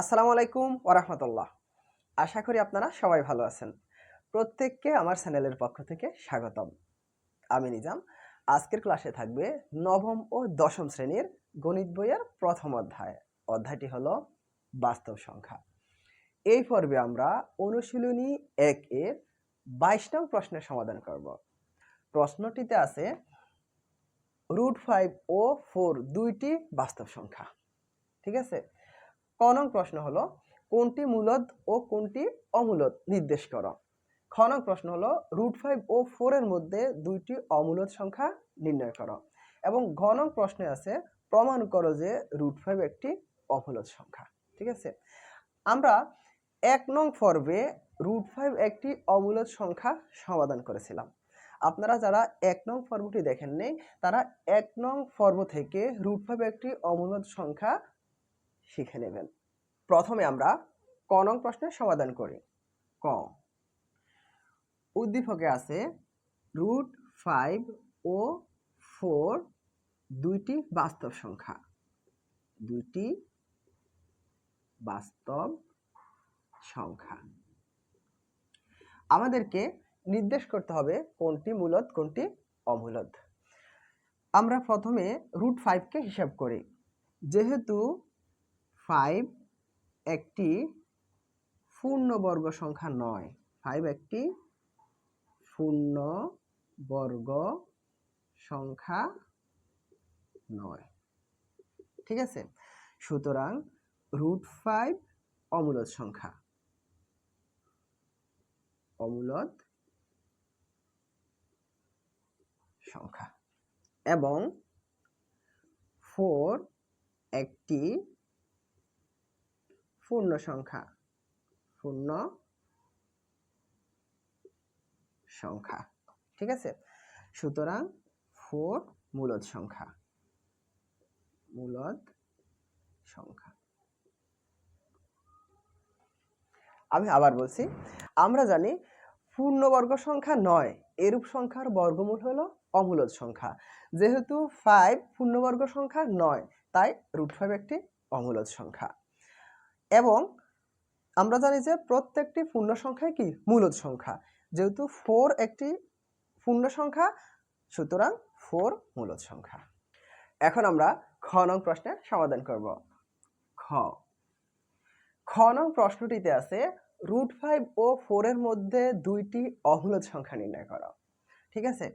আসসালামু আলাইকুম ওরহমতুল্লাহ। আশা করি আপনারা সবাই ভালো আছেন। প্রত্যেককে আমার চ্যানেলের পক্ষ থেকে স্বাগতম। আমি নিজাম। আজকের ক্লাসে থাকবে নবম ও দশম শ্রেণির গণিত বইয়ের প্রথম অধ্যায়। অধ্যায়টি হলো বাস্তব সংখ্যা। এই পর্বে আমরা অনুশীলনী এক এর বাইশ নং প্রশ্নের সমাধান করব। প্রশ্নটিতে আছে রুট ফাইভ ও ফোর দুইটি বাস্তব সংখ্যা। ঠিক আছে? ক নং প্রশ্ন হলো, কোনটি মূলদ ও কোনটি অমূলদ? নির্দেশ করো। খ নং প্রশ্ন হলো, রুট ফাইভ ও ফোরের মধ্যে দুইটি অমূলদ সংখ্যা নির্ণয় করো। এবং ঘ নং প্রশ্নে আছে, প্রমাণ করো যে রুট ফাইভ একটি অমূলদ সংখ্যা। ঠিক আছে? আমরা এক নং পর্বে রুট ফাইভ একটি অমূলদ সংখ্যা সমাধান করেছিলাম। আপনারা যারা এক নং পর্বটি দেখেননি, তারা এক নং পর্ব থেকে রুট ফাইভ একটি অমূলদ সংখ্যা শিখে নেবেন। প্রথমে আমরা ক নং প্রশ্নের সমাধান করি। ক। উদ্দীপকে আছে রুট ফাইভ ও ফোর দুইটি বাস্তব সংখ্যা। দুইটি বাস্তব সংখ্যা। আমাদেরকে নির্দেশ করতে হবে কোনটি মূলদ কোনটি অমূলদ আমরা প্রথমে রুট ফাইভকে হিসাব করি। যেহেতু ফাইভ একটি পূর্ণবর্গ সংখ্যা নয়। ফাইভ একটি পূর্ণ বর্গ সংখ্যা নয়। ঠিক আছে? সুতরাং রুট ফাইভ অমূলদ সংখ্যা। অমূলদ সংখ্যা। এবং ফোর একটি পূর্ণ সংখ্যা। পূর্ণ সংখ্যা। ঠিক আছে? সুতরাং ফোর মূলদ সংখ্যা। মূলদ সংখ্যা। আমি আবার বলছি, আমরা জানি পূর্ণবর্গ সংখ্যা নয়, এরূপ সংখ্যার বর্গমূল হলো অমূলদ সংখ্যা। যেহেতু ফাইভ পূর্ণবর্গ সংখ্যা নয়, তাই রুট ফাইভ একটি অমূলদ সংখ্যা। এবং আমরা জানি যে প্রত্যেকটি পূর্ণ সংখ্যায় কি? মূলদ সংখ্যা। যেহেতু ফোর একটি পূর্ণ সংখ্যা, সুতরাং ফোর মূলদ সংখ্যা। এখন আমরা খ নং প্রশ্নের সমাধান করব। খ। খ নং প্রশ্নটিতে আছে রুট ফাইভ ও ফোরের মধ্যে দুইটি অমূলদ সংখ্যা নির্ণয় করো। ঠিক আছে?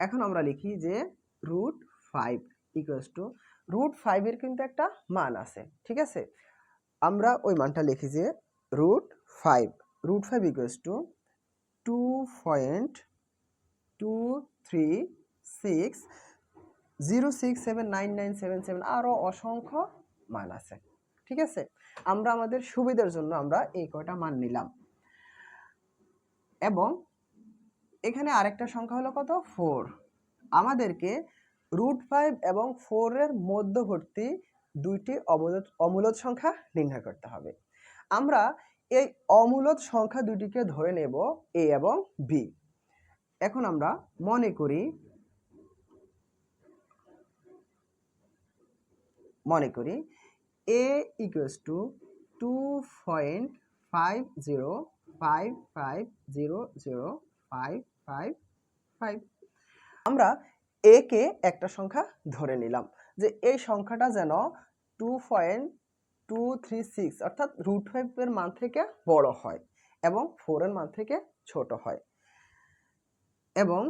এখন আমরা লিখি যে root five equals to root ফাইভের কিন্তু একটা মান আছে। ঠিক আছে? আমরা ওই মানটা লিখি যে root five root five equals to two point two three six zero six seven nine nine seven seven আরও অসংখ্য মান আছে, ঠিক আছে? আমরা আমাদের সুবিধার জন্য আমরা এই কয়টা মান নিলাম। এবং এখানে আরেকটা সংখ্যা হলো কত? ফোর আমাদেরকে রুট ফাইভ এবং ফোরের মধ্যবর্তী দুইটি অমূলদ অমূলত সংখ্যা নির্ণয় করতে হবে। আমরা এই অমূলত সংখ্যা দুটিকে ধরে নেব এ এবং বি এখন আমরা মনে করি মনে করি A equals to two point five zero five five zero zero five five five আমরা এ কে একটা সংখ্যা ধরে নিলাম। যে এই সংখ্যাটা যেন two point two three six অর্থাৎ রুট ফাইভের মান থেকে বড় হয় এবং ফোরের মান থেকে ছোট হয়। এবং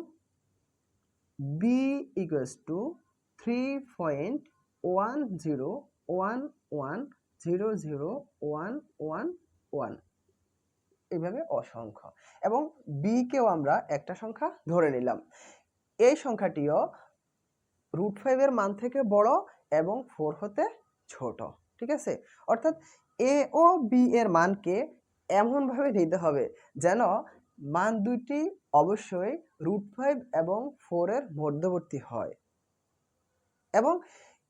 B equals to three point one zero one one zero zero one one one এইভাবে অসংখ্য। এবং বিকেও আমরা একটা সংখ্যা ধরে নিলাম। এই সংখ্যাটিও রুট ফাইভের মান থেকে বড় এবং ফোর হতে ছোট, ঠিক আছে? অর্থাৎ এ ও বি এর মানকে এমনভাবে নিতে হবে যেন মান দুইটি অবশ্যই রুট ফাইভ এবং ফোরের মধ্যবর্তী হয় এবং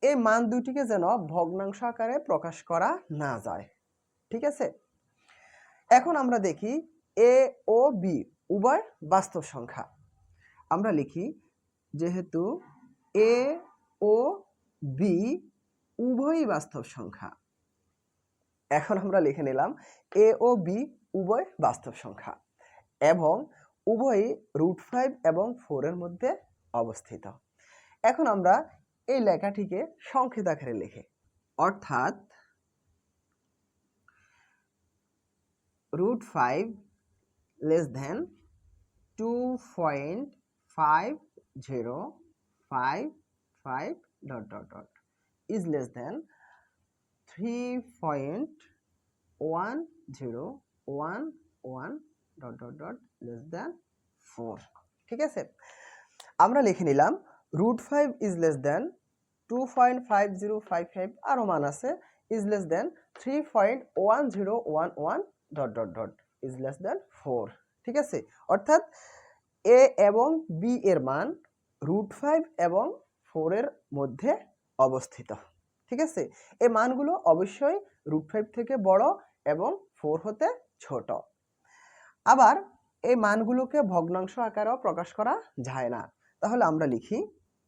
এই মান দুটিকে যেন ভগ্নাংশ আকারে প্রকাশ করা না যায়, ঠিক আছে? এখন আমরা দেখি এ ও বি উভয় বাস্তব সংখ্যা। আমরা লিখি যেহেতু এ, ও, বি উভয়ই বাস্তব সংখ্যা। এখন আমরা লিখে নিলাম এ ও বি উভয় বাস্তব সংখ্যা এবং উভয়ই রুট ফাইভ এবং ফোরের মধ্যে অবস্থিত। এখন আমরা এই লেখাটিকে সংক্ষিপ্ত আকারে লিখি। অর্থাৎ root five less than two point five zero five five dot dot dot is less than three point one zero one one dot dot dot less than four ঠিক আছে? আমরা লিখে নিলাম root five is less than two point five zero five five আরও মান আছে is less than three point one zero one one dot dot dot is less than four ঠিক আছে? অর্থাৎ এ এবং বি এর মান রুট ফাইভ এবং ফোরের মধ্যে অবস্থিত। ঠিক আছে? এই মানগুলো অবশ্যই রুট ফাইভ থেকে বড় এবং ফোর হতে ছোট। আবার এই মানগুলোকে ভগ্নাংশ আকারেও প্রকাশ করা যায় না। তাহলে আমরা লিখি,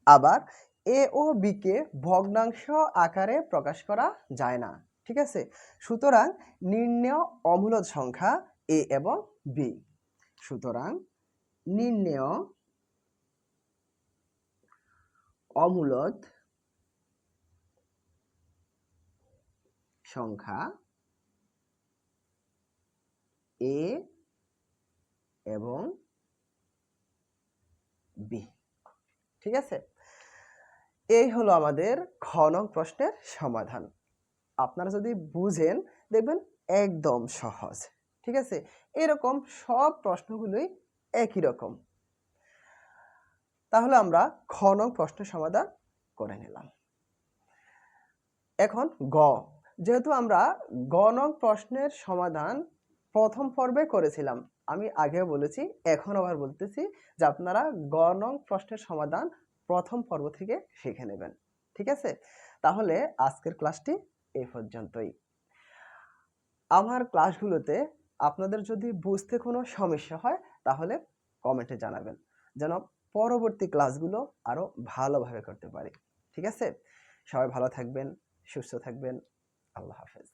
আবার এ ও বিকে ভগ্নাংশ আকারে প্রকাশ করা যায় না। ঠিক আছে? সুতরাং নির্ণেয় অমূলদ সংখ্যা এ এবং বি। সুতরাং নির্ণেয় অমূলদ সংখ্যা এ এবং বি ঠিক আছে? এই হলো আমাদের খ নং প্রশ্নের সমাধান। আপনারা যদি বুঝেন, দেখবেন একদম সহজ। ঠিক আছে? এরকম সব প্রশ্নগুলোই একই রকম। তাহলে আমরা খ নং প্রশ্নের সমাধান করে নিলাম। এখন গ। যেহেতু আমরা গ নং প্রশ্নের সমাধান প্রথম পর্বে করেছিলাম, আমি আগেও বলেছি, এখন আবার বলতেছি যে আপনারা গ নং প্রশ্নের সমাধান প্রথম পর্ব থেকে শিখে নেবেন। ঠিক আছে? তাহলে আজকের ক্লাসটি এই পর্যন্তই। আমার ক্লাসগুলোতে আপনাদের যদি বুঝতে কোনো সমস্যা হয়, তাহলে কমেন্টে জানাবেন। যেন পরবর্তী ক্লাসগুলো আরও ভালোভাবে করতে পারি। ঠিক আছে? সবাই ভালো থাকবেন, সুস্থ থাকবেন। আল্লাহ হাফেজ।